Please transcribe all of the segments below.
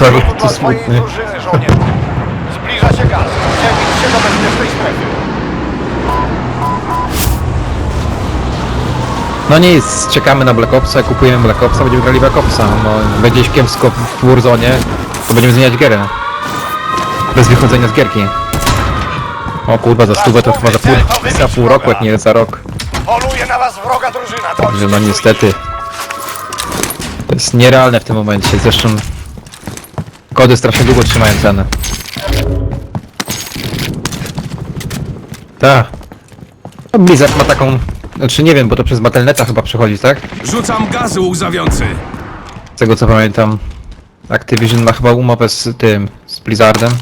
Tak, Wróg to dla smutny. drużyny, żołnierzu. Zbliża się gaz. Przebić się do bezpiecznej strefy. No nic, czekamy na Black Opsa, kupujemy Black Opsa, będziemy grali Black Opsa. No, będzie kiepsko w Warzone, to będziemy zmieniać gierę. Bez wychodzenia z gierki. O kurwa, za stówę to chyba za pół, za pół roku, jak nie za rok. Poluje na was wroga drużyna. Bądźcie Że no niestety. To jest nierealne w tym momencie, zresztą... Kody strasznie długo trzymają cenę. Tak. No Blizzard ma taką... Znaczy nie wiem, bo to przez Battle.neta chyba przechodzi, tak? Rzucam gazu łzawiący. Z tego co pamiętam. Activision ma chyba umowę z tym, z Blizzardem.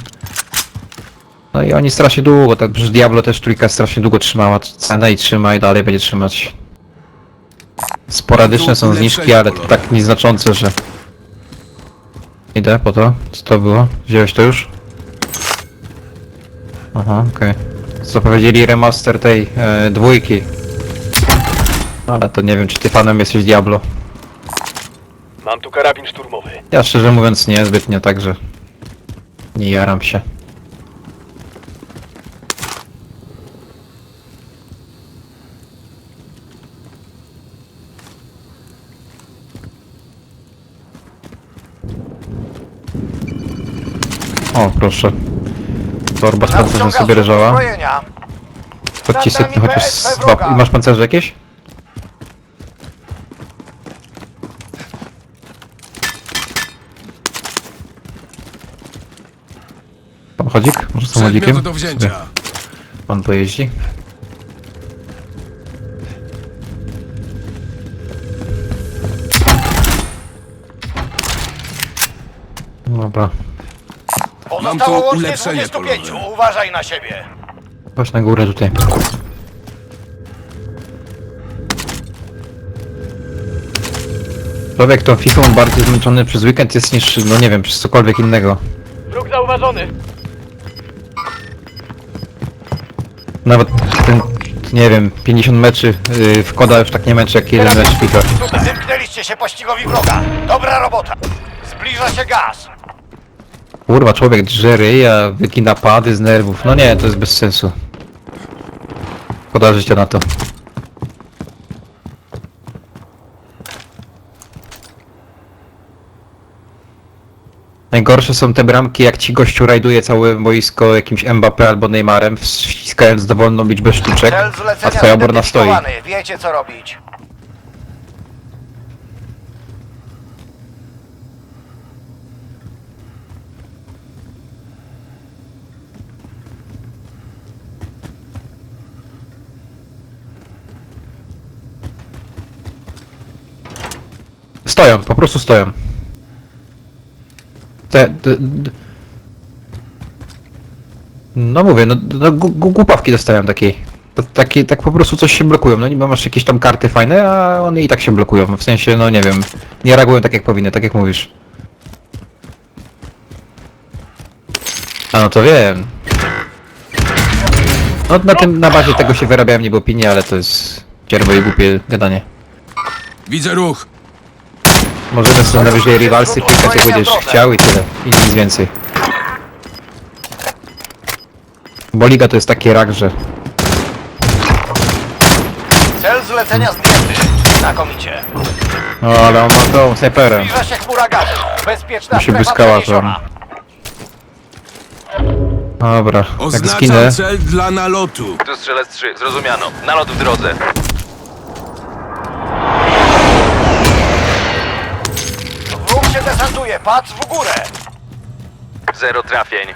No i oni strasznie długo, tak przecież Diablo też trójka strasznie długo trzymała cenę i trzyma i dalej będzie trzymać. Sporadyczne są zniżki, ale to tak nieznaczące, że... Idę po to. Co to było? Wziąłeś to już? Aha, okej. Co powiedzieli remaster tej e, dwójki. Ale to nie wiem, czy ty fanem jesteś Diablo. Mam tu karabin szturmowy. Ja szczerze mówiąc nie zbytnio, także nie jaram się. O, proszę. Torba z pancerzem sobie leżała. Uzbrojenia. Chodź ci sypnę chociaż z. I masz pancerze jakieś? Samochodzik? Może samochodzikiem? Przedmiot do wzięcia. Pan pojeździ? Dobra, Pozostało tu łącznie ulepszenie 25. polowe. Uważaj na siebie. chodź na górę tutaj. Człowiek tą FIFA bardziej zmęczony przez weekend jest niż, no nie wiem, przez cokolwiek innego. Wróg zauważony. Nawet ten, nie wiem, 50 meczy yy, wkłada już tak nie mecz jak jeden mecz FIFA. Zymknęliście się pościgowi wroga. Dobra robota. Zbliża się gaz. Kurwa, człowiek drze ryja, wykina pady z nerwów. No nie, to jest bez sensu. Życia na to. Najgorsze są te bramki, jak ci gościu rajduje całe boisko jakimś Mbappé albo Neymarem, wciskając dowolną liczbę sztuczek, Cel a zlecenia twoja obrona stoi. zidentyfikowany. Wiecie co robić. Stoją, po prostu stoją. Te, d, no mówię, no, no głupawki dostają takiej. Takie, tak po prostu coś się blokują. No niby masz jakieś tam karty fajne, a one i tak się blokują. W sensie, no nie wiem, nie reagują tak jak powinny, tak jak mówisz. A no to wiem. No na tym, na bazie tego się wyrabiałem niby opinie, ale to jest cierwo i głupie gadanie. Widzę ruch. Możemy sobie najwyżej rivalsy klikać jak będziesz chciał i tyle. I nic więcej. Bo liga to jest taki rak, że... Cel zlecenia zdjęty. Znakomicie. No ale on ma tą snajperem. Zbliża się chmura gazu. Bezpieczna Musi strefa błyskała przeniesiona. Dobra, jak Oznaczam zginę... cel dla nalotu. Tu strzelec 3, zrozumiano. Nalot w drodze. Wróg się desantuje. Patrz w górę. Zero trafień.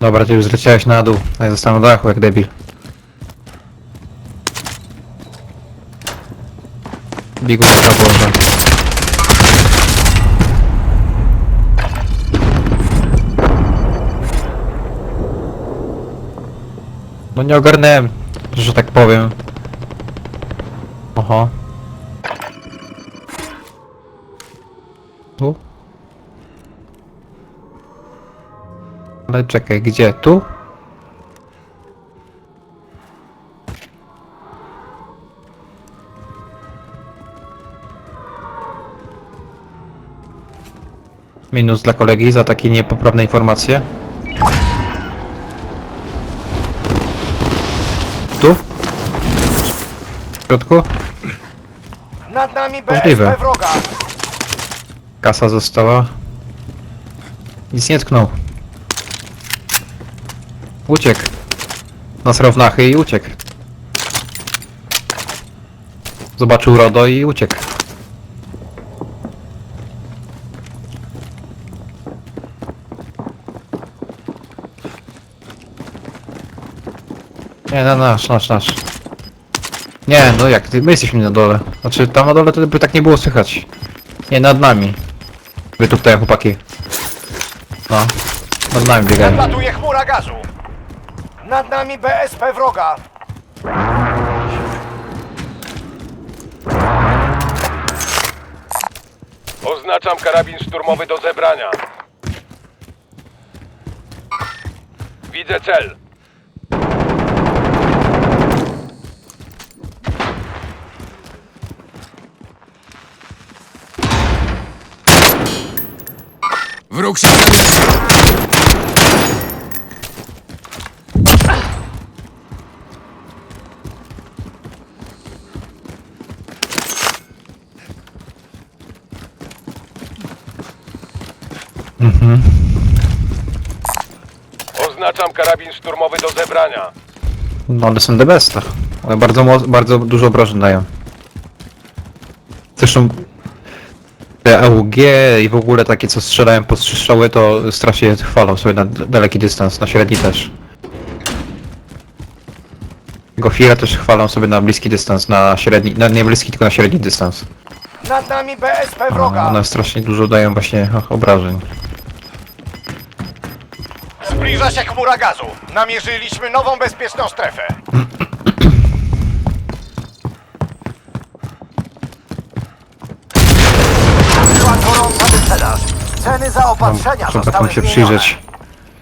Dobra, ty już zleciałeś na dół, a ja zostanę na dachu jak debil. Biegu trzeba położę. No nie ogarnąłem, że tak powiem. Oho. Ale czekaj, gdzie? Tu? Minus dla kolegi za takie niepoprawne informacje. Tu? W środku? Nad nami Możliwe. BSP wroga. Kasa została. Nic nie tknął. Uciekł. Nasrał w nachy i uciekł. Zobaczył RODO i uciekł. Nie, no nasz, nasz, nasz. Nie, no jak, my jesteśmy na dole. Znaczy, tam na dole to by tak nie było słychać. Nie, nad nami. Wy tu tutaj chłopaki. No. Nad nami biegają. Nadlatuje chmura gazu. Nad nami BSP wroga. Oznaczam karabin szturmowy do zebrania. Widzę cel. Wróg się przemieszcza. Oznaczam karabin szturmowy do zebrania. No one są the best. Ale bardzo, mo- bardzo dużo obrażeń dają. Zresztą te AUG i w ogóle takie co strzelają pod strzały to strasznie chwalą sobie na d- daleki dystans, na średni też. Gofira też chwalą sobie na bliski dystans, na średni, na nie bliski tylko na średni dystans. Nad nami BSP wroga. One strasznie dużo dają właśnie ach, obrażeń. Zbliża się chmura gazu. Namierzyliśmy nową bezpieczną strefę. Była gorąca wyprzedaż. Ceny zaopatrzenia Trzeba zostały tam się zmienione. przyjrzeć,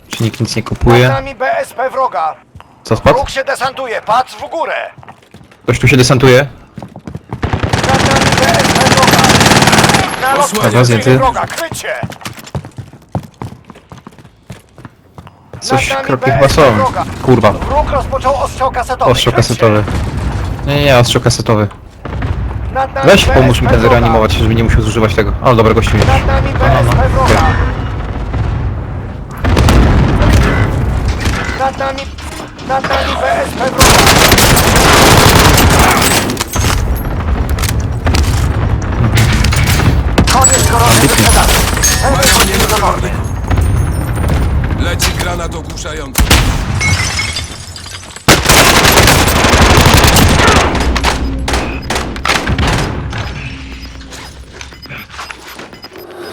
czy nikt nic nie Nad kupuje. nami BSP wroga. Co spadł? Wróg się desantuje. Patrz w górę. Ktoś tu się desantuje? Nami BSP wroga. Posłanie. Dobra, zdjęty. wroga. Krycie. Coś Nad nami kropki chyba BSP są. wroga. Kurwa. Wróg rozpoczął ostrzał kasetowy. Ostrzał kasetowy. Nie, nie, nie, ostrzał kasetowy. Nad nami Weź pomóż mi ten wroga. zreanimować, żeby nie musiał zużywać tego. O, dobra, gościu już. Nad nami BSP wroga. Nad nami... Nad nami BSP wroga. Koniec wyprzedaży. Do normy. Leci granat ogłuszający.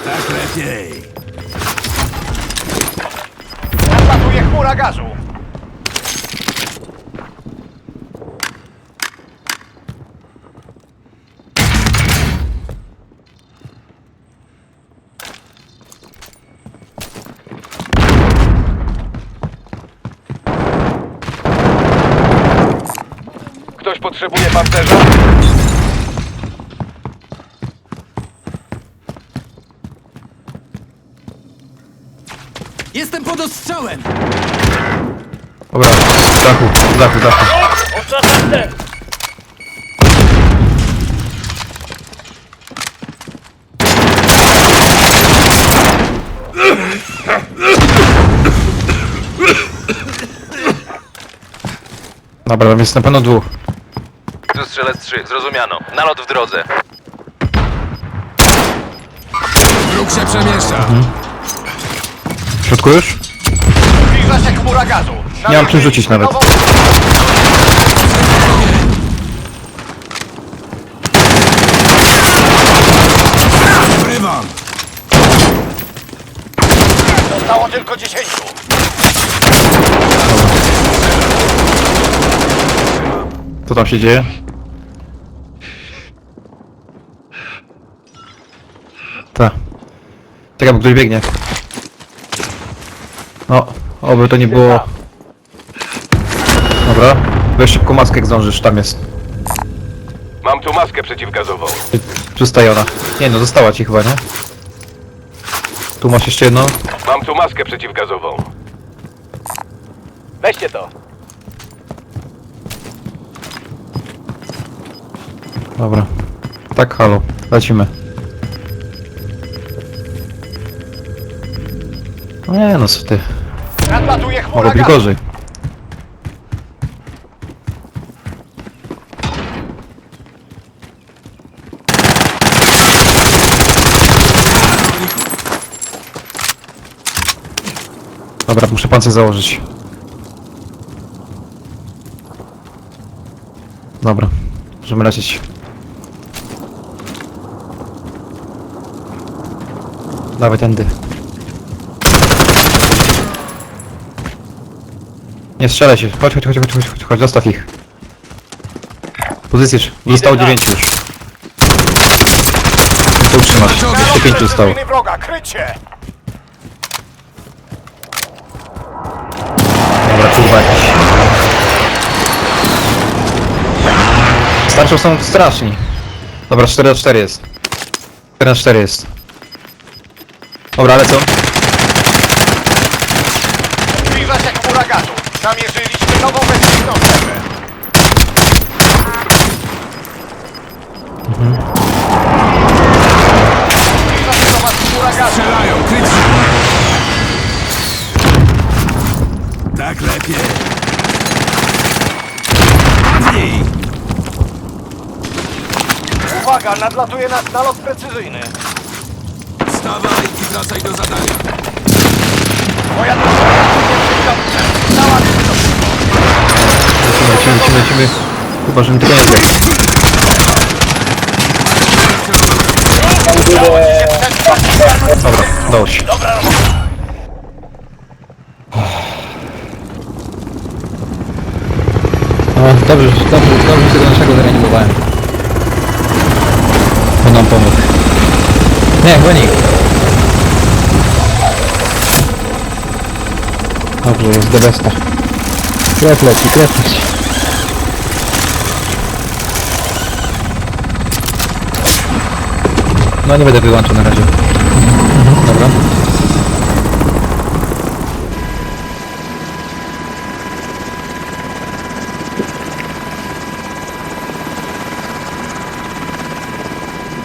Tak lepiej. Nadlatuje chmura gazu. Ktoś potrzebuje pancerza? Jestem pod ostrzałem! Dobra, z dachu, z dachu, z dachu. Dobra, tam jest na pewno dwóch. Strzelec 3, zrozumiano. Nalot w drodze. Wróg się przemieszcza. W środku już? Zbliża się chmura gazu. Nie mam czym rzucić nawet. Zostało tylko 10. Co tam się dzieje? Ta. Czekaj, bo ktoś biegnie. No, oby to nie było... Dobra, weź szybko maskę jak zdążysz, tam jest. Mam tu maskę przeciwgazową. Przystajona. Nie no, została ci chyba, nie? Tu masz jeszcze jedno. Mam tu maskę przeciwgazową. Weźcie to. Dobra. Tak, halo. Lecimy. Nie no, co ty. Nadlatuje Mogło być gorzej. Dobra, muszę pancerz założyć. Dobra, możemy lecieć. Dawaj tędy. Nie strzelaj się. Chodź, chodź, chodź, chodź, chodź, chodź, chodź, zostaw ich. Pozycję. Zostało dziewięciu już. To utrzymasz. Jeszcze pięciu zostało. Precyzyjny wroga, krycie! Dobra, kurwa jakiś. Starczą są straszni. Dobra, 4 na 4 jest. 4 na 4 jest. Dobra, ale co? Zbliża się chmura gazu. Namierzyliśmy nową bezpieczną strefę. Zbliża się do was. Strzelają, kryć się! Tak lepiej. Padnij! Uwaga, nadlatuje nas nalot precyzyjny. Wstawaj i wracaj do zadania. Moja drużyna Lecimy, lecimy, lecimy, lecimy. Chyba, że tego nie zgarnąć Dobra, udało się. Robota. No, dobrze, dobrze, dobrze się do naszego zreanimowałem. On nam pomógł. Nie, chyba Dobrze, jest the besta. Klep leci, klep leci. No nie będę wyłączał na razie. Dobra.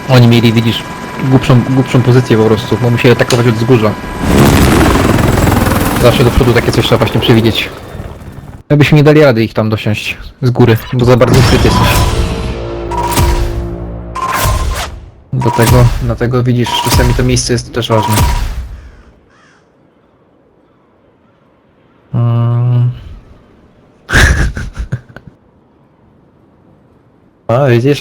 Oni mieli, widzisz, głupszą, głupszą pozycję po prostu, bo musieli atakować od wzgórza. Zawsze do przodu takie coś trzeba właśnie przewidzieć. Jakbyśmy nie dali rady ich tam dosiąść z góry, bo za bardzo ukryty jesteś. Do tego, dlatego widzisz, czasami to miejsce jest też ważne. Mm. A, widzisz, jak